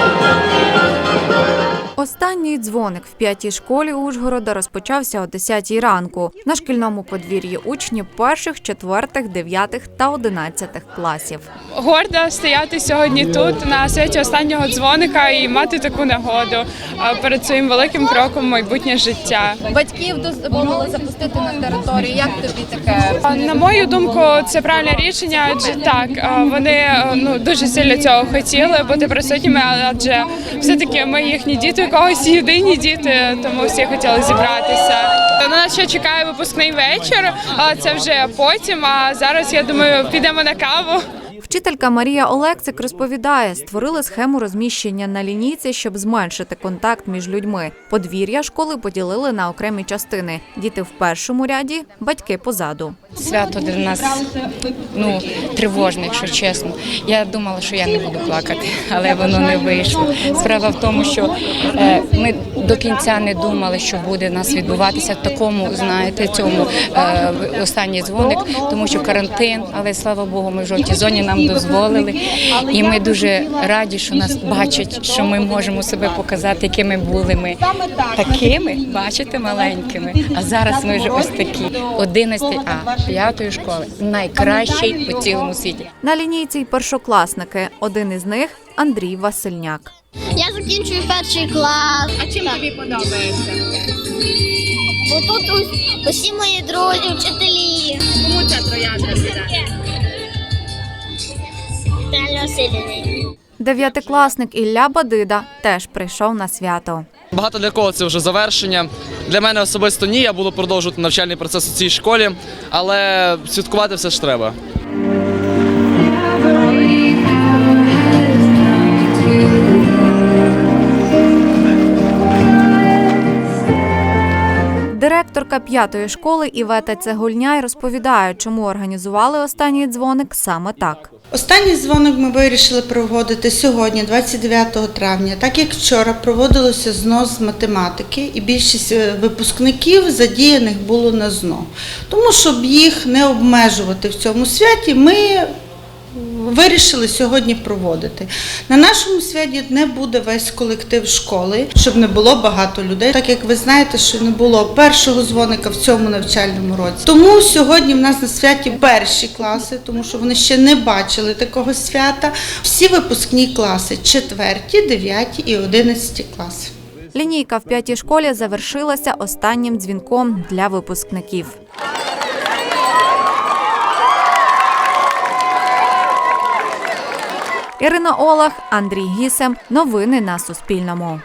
Thank you. Останній дзвоник в п'ятій школі Ужгорода розпочався о 10 ранку. На шкільному подвір'ї учні перших, четвертих, дев'ятих та одинадцятих класів. горда стояти сьогодні тут на святі останнього дзвоника і мати таку нагоду перед своїм великим кроком майбутнє життя. Батьків дозволили запустити на територію. Як тобі таке? На мою думку, це правильне рішення, адже так вони ну дуже сильно цього хотіли бути присутніми, адже все-таки ми їхні діти, когось єдині діти, тому всі хотіли зібратися. На нас ще чекає випускний вечір, а це вже потім. А зараз я думаю, підемо на каву. Вчителька Марія Олексик розповідає, створили схему розміщення на лінійці, щоб зменшити контакт між людьми. Подвір'я школи поділили на окремі частини. Діти в першому ряді, батьки позаду. Свято для нас ну, тривожне, якщо чесно. Я думала, що я не буду плакати, але воно не вийшло. Справа в тому, що е, ми до кінця не думали, що буде у нас відбуватися в такому, знаєте, цьому е, останній дзвоник, тому що карантин, але слава Богу, ми в жовтій зоні нам дозволили. І ми дуже раді, що нас бачать, що ми можемо себе показати, якими були ми такими, бачите, маленькими. А зараз ми вже ось такі. 11 А п'ятої школи найкращий у цілому світі. На лінійці й першокласники. Один із них Андрій Васильняк. Я закінчую перший клас. А чим тобі подобається? Бо тут усі мої друзі, вчителі. Кому ця троянда піде? Дев'ятикласник Ілля Бадида теж прийшов на свято. Багато для кого це вже завершення. Для мене особисто ні. Я буду продовжувати навчальний процес у цій школі, але святкувати все ж треба. Директорка п'ятої школи Івета Цегульняй розповідає, чому організували останній дзвоник саме так. Останній дзвоник ми вирішили проводити сьогодні, 29 травня, так як вчора проводилося знос з математики, і більшість е, випускників задіяних було на ЗНО. Тому, щоб їх не обмежувати в цьому святі, ми вирішили сьогодні проводити. На нашому святі не буде весь колектив школи, щоб не було багато людей, так як ви знаєте, що не було першого дзвоника в цьому навчальному році. Тому сьогодні в нас на святі перші класи, тому що вони ще не бачили такого свята. Всі випускні класи четверті, дев'яті і одинадцяті класи. Лінійка в п'ятій школі завершилася останнім дзвінком для випускників. Ірина Олах, Андрій Гісем. Новини на Суспільному.